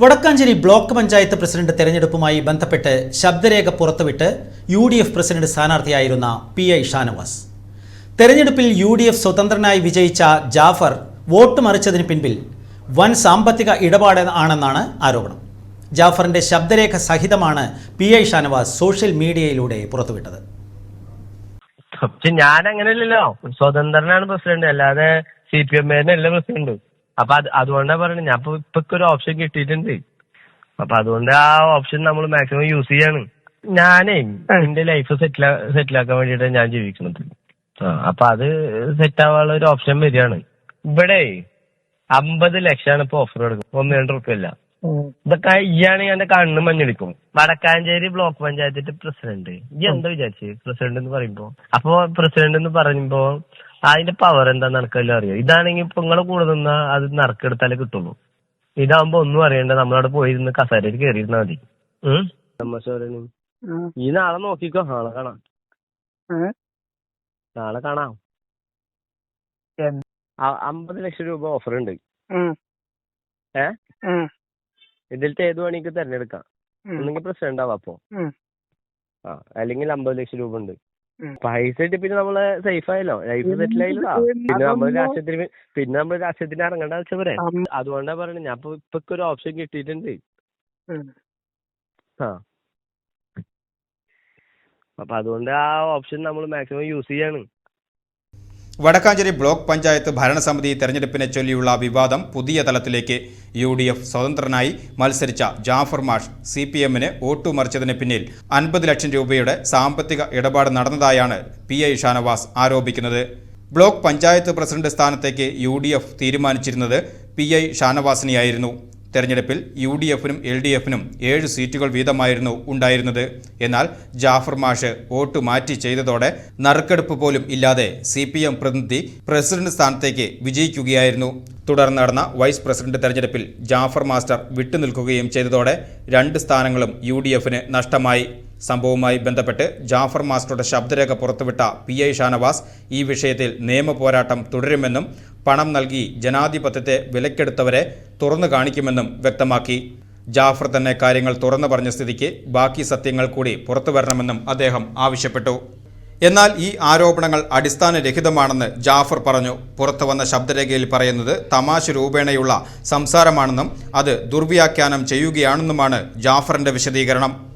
Vadakkanchery block panchayat president തെരഞ്ഞെടുപ്പുമായി ബന്ധപ്പെട്ട് ശബ്ദരേഖ പുറത്തുവിട്ട് യു ഡി എഫ് പ്രസിഡന്റ് സ്ഥാനാർത്ഥിയായിരുന്ന പി ഐ ഷാനവാസ്. തെരഞ്ഞെടുപ്പിൽ യു ഡി എഫ് സ്വതന്ത്രനായി വിജയിച്ച ജാഫർ വോട്ട് മറിച്ചതിന് പിൻപിൽ വൻ സാമ്പത്തിക ഇടപാട് ആണെന്നാണ് ആരോപണം. ജാഫറിന്റെ ശബ്ദരേഖ സഹിതമാണ് പി ഐ ഷാനവാസ് സോഷ്യൽ മീഡിയയിലൂടെ പുറത്തുവിട്ടത്. ഞാൻ അങ്ങനെയല്ലല്ലോ സ്വതന്ത്രനാണ് പ്രസിഡന്റ്. അല്ലാതെ സി പി എം പ്രസിഡന്റ്. അപ്പൊ അത് അതുകൊണ്ടാ പറയുന്നത് ഞാൻ ഇപ്പൊ ഇപ്പൊ ഒരു ഓപ്ഷൻ കിട്ടിയിട്ടുണ്ട്. അപ്പൊ അതുകൊണ്ട് ആ ഓപ്ഷൻ നമ്മൾ മാക്സിമം യൂസ് ചെയ്യാണ്. ഞാനേ എന്റെ ലൈഫ് സെറ്റിൽ സെറ്റിൽ ആക്കാൻ വേണ്ടിട്ട് ഞാൻ ജീവിക്കുന്നത്. ആ അപ്പൊ അത് സെറ്റ് ആവാനുള്ള ഒരു ഓപ്ഷൻ വരികയാണ്. ഇവിടെ അമ്പത് ലക്ഷമാണ് ഇപ്പൊ ഓഫർ കൊടുക്കുന്നത്. ഒന്ന് രണ്ട് റുപ്യ അല്ല. ഇതൊക്കെ ഇയാണ് എന്റെ കണ്ണ് മഞ്ഞെടുക്കും. വടക്കാഞ്ചേരി ബ്ലോക്ക് പഞ്ചായത്തിന്റെ പ്രസിഡന്റ് ഇജ്ജ് എന്താ വിചാരിച്ചു? പ്രസിഡന്റ് എന്ന് പറയുമ്പോ? അപ്പൊ പ്രസിഡന്റ് എന്ന് പറയുമ്പോ അതിന്റെ പവർ എന്താന്ന് നടക്കല്ലോ അറിയോ? ഇതാണെങ്കിൽ ഇപ്പൊ നിങ്ങളെ കൂടെ നിന്നാ അത് നറുക്കെടുത്താലേ കിട്ടുള്ളൂ. ഇതാവുമ്പോ ഒന്നും അറിയണ്ട. നമ്മളവിടെ പോയിരുന്ന് കസേരയിൽ കയറിയിരുന്നാ മതി. ഉം? ഈ നാളെ നോക്കിക്കോ. നാളെ കാണാം. നാളെ കാണാം. അമ്പത് ലക്ഷം രൂപ ഓഫർ ഉണ്ട് ഏ? ഇതിലത്തെ ഏത് വേണമെങ്കിൽ തിരഞ്ഞെടുക്കാം? ഒന്നെങ്കിൽ പ്രശ്നം ആവാം അപ്പോ ആ അല്ലെങ്കിൽ അമ്പത് ലക്ഷം രൂപ ഉണ്ട്. പൈസ കിട്ടി പിന്നെ നമ്മൾ സേഫ് ആയല്ലോ. ലൈഫ് സെറ്റിൽ ആയില്ലോ പിന്നെ നമ്മൾ രാഷ്ട്രീയത്തിന് പിന്നെ നമ്മൾ രാഷ്ട്രീയത്തിന് ഇറങ്ങണ്ട ആവശ്യം വരെ. അതുകൊണ്ടാ പറയണേ ഞാൻ ഇപ്പോ ഇപ്പൊ ഒരു ഓപ്ഷൻ കിട്ടിയിട്ടുണ്ട്. ആ. അപ്പൊ അതുകൊണ്ട് ആ ഓപ്ഷൻ നമ്മൾ മാക്സിമം യൂസ് ചെയ്യാണ്. വടക്കാഞ്ചേരി ബ്ലോക്ക് പഞ്ചായത്ത് ഭരണസമിതി തെരഞ്ഞെടുപ്പിനെ ചൊല്ലിയുള്ള വിവാദം പുതിയ തലത്തിലേക്ക് യു ഡി എഫ് സ്വതന്ത്രനായി മത്സരിച്ച ജാഫർ മാഷ് സി പി എമ്മിന് വോട്ടുമറിച്ചതിന് പിന്നിൽ അൻപത് ലക്ഷം രൂപയുടെ സാമ്പത്തിക ഇടപാട് നടന്നതായാണ് പി ഐ ഷാനവാസ് ആരോപിക്കുന്നത്. ബ്ലോക്ക് പഞ്ചായത്ത് പ്രസിഡന്റ് സ്ഥാനത്തേക്ക് യു തീരുമാനിച്ചിരുന്നത് പി ഐ ഷാനവാസിനെയായിരുന്നു. തെരഞ്ഞെടുപ്പിൽ യു ഡി എഫിനും എൽ ഡി എഫിനും ഏഴ് സീറ്റുകൾ വീതമായിരുന്നു ഉണ്ടായിരുന്നത്. എന്നാൽ ജാഫർ മാഷ് വോട്ട് മാറ്റി ചെയ്തതോടെ നറുക്കെടുപ്പ് പോലും ഇല്ലാതെ സി പി എം പ്രതിനിധി പ്രസിഡന്റ് സ്ഥാനത്തേക്ക് വിജയിക്കുകയായിരുന്നു. തുടർന്ന് നടന്ന വൈസ് പ്രസിഡന്റ് തെരഞ്ഞെടുപ്പിൽ ജാഫർ മാസ്റ്റർ വിട്ടുനിൽക്കുകയും ചെയ്തതോടെ രണ്ട് സ്ഥാനങ്ങളും യു നഷ്ടമായി. സംഭവവുമായി ബന്ധപ്പെട്ട് ജാഫർ മാസ്റ്ററുടെ ശബ്ദരേഖ പുറത്തുവിട്ട പി ഐ ഷാനവാസ് ഈ വിഷയത്തിൽ നിയമപോരാട്ടം തുടരുമെന്നും പണം നൽകി ജനാധിപത്യത്തെ വിലക്കെടുത്തവരെ തുറന്നു കാണിക്കുമെന്നും വ്യക്തമാക്കി. ജാഫർ തന്നെ കാര്യങ്ങൾ തുറന്നു പറഞ്ഞ സ്ഥിതിക്ക് ബാക്കി സത്യങ്ങൾ കൂടി പുറത്തുവരണമെന്നും അദ്ദേഹം ആവശ്യപ്പെട്ടു. എന്നാൽ ഈ ആരോപണങ്ങൾ അടിസ്ഥാനരഹിതമാണെന്ന് ജാഫർ പറഞ്ഞു. പുറത്തു വന്ന ശബ്ദരേഖയിൽ പറയുന്നത് തമാശ രൂപേണയുള്ള സംസാരമാണെന്നും അത് ദുർവ്യാഖ്യാനം ചെയ്യുകയാണെന്നുമാണ് ജാഫറിന്റെ വിശദീകരണം.